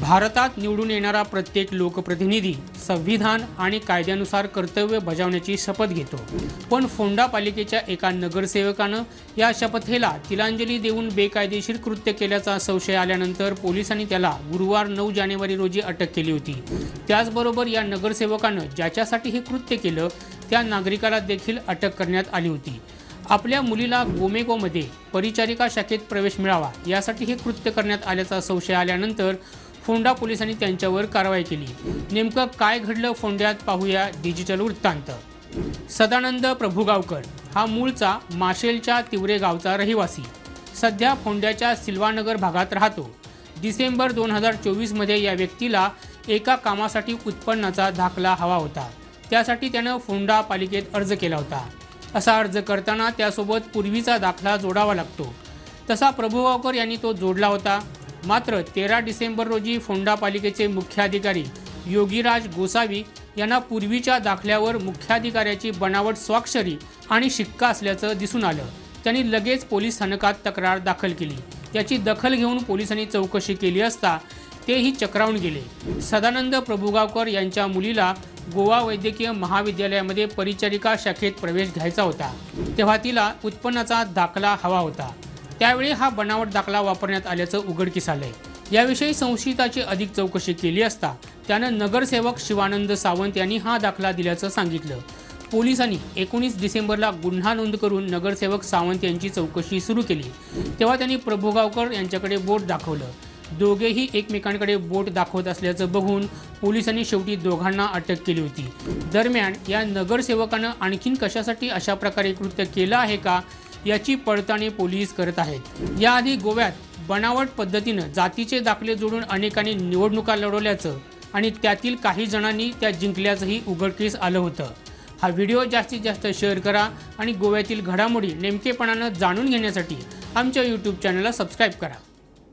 भारतात निवडून येणारा प्रत्येक लोकप्रतिनिधी संविधान आणि कायद्यानुसार कर्तव्य बजावण्याची शपथ घेतो. पण फोंडा पालिकेच्या एका नगरसेवकानं या शपथेला तिलांजली देऊन बेकायदेशीर कृत्य केल्याचा संशय आल्यानंतर पोलिसांनी त्याला गुरुवार नऊ जानेवारी रोजी अटक केली होती. त्याचबरोबर या नगरसेवकानं ज्याच्यासाठी हे कृत्य केलं त्या नागरिकाला देखील अटक करण्यात आली होती. आपल्या मुलीला गोमेगोमध्ये परिचारिका शाखेत प्रवेश मिळावा यासाठी हे कृत्य करण्यात आल्याचा संशय आल्यानंतर फोंडा पोलिसांनी त्यांच्यावर कारवाई केली. नेमकं काय घडलं फोंड्यात पाहूया डिजिटल वृत्तांत. सदानंद प्रभुगावकर हा मूळचा माशेलच्या तिवरे गावचा रहिवासी. सध्या फोंड्याच्या सिल्वानगर भागात राहतो. डिसेंबर दोन हजार चोवीसमध्ये या व्यक्तीला एका कामासाठी उत्पन्नाचा दाखला हवा होता. त्यासाठी त्यानं फोंडा पालिकेत अर्ज केला होता. असा अर्ज करताना त्यासोबत पूर्वीचा दाखला जोडावा लागतो. तसा प्रभुगावकर यांनी तो जोडला होता. मात्र तेरा डिसेंबर रोजी फोंडा पालिकेचे मुख्याधिकारी योगीराज गोसावी यांना पूर्वीच्या दाखल्यावर मुख्याधिकाऱ्याची बनावट स्वाक्षरी आणि शिक्का असल्याचं दिसून आलं. त्यांनी लगेच पोलीस स्थानकात तक्रार दाखल केली. याची दखल घेऊन पोलिसांनी चौकशी केली असता तेही चक्रावून गेले. सदानंद प्रभुगावकर यांच्या मुलीला गोवा वैद्यकीय महाविद्यालयामध्ये परिचारिका शाखेत प्रवेश घ्यायचा होता. तेव्हा तिला उत्पन्नाचा दाखला हवा होता. त्यावेळी हा बनावट दाखला वापरण्यात आल्याचं उघडकीस आलंय. याविषयी संशयिताची अधिक चौकशी केली असता त्यानं नगरसेवक शिवानंद सावंत यांनी हा दाखला दिल्याचं सांगितलं. पोलिसांनी एकोणीस डिसेंबरला गुन्हा नोंद करून नगरसेवक सावंत यांची चौकशी सुरू केली. तेव्हा त्यांनी प्रभुगावकर यांच्याकडे बोट दाखवलं. दोघेही एकमेकांकडे बोट दाखवत असल्याचं बघून पोलिसांनी शेवटी दोघांना अटक केली होती. दरम्यान या नगरसेवकानं आणखीन कशासाठी अशा प्रकारे कृत्य केलं आहे का याची पडताळणी पोलीस करत आहेत. याआधी गोव्यात बनावट पद्धतीनं जातीचे दाखले जोडून अनेकांनी निवडणुका लढवल्याचं आणि त्यातील काही जणांनी त्या जिंकल्याचंही उघडकीस आलं होतं. हा व्हिडिओ जास्तीत जास्त शेअर करा आणि गोव्यातील घडामोडी नेमकेपणानं जाणून घेण्यासाठी आमच्या यूट्यूब चॅनलला सबस्क्राईब करा.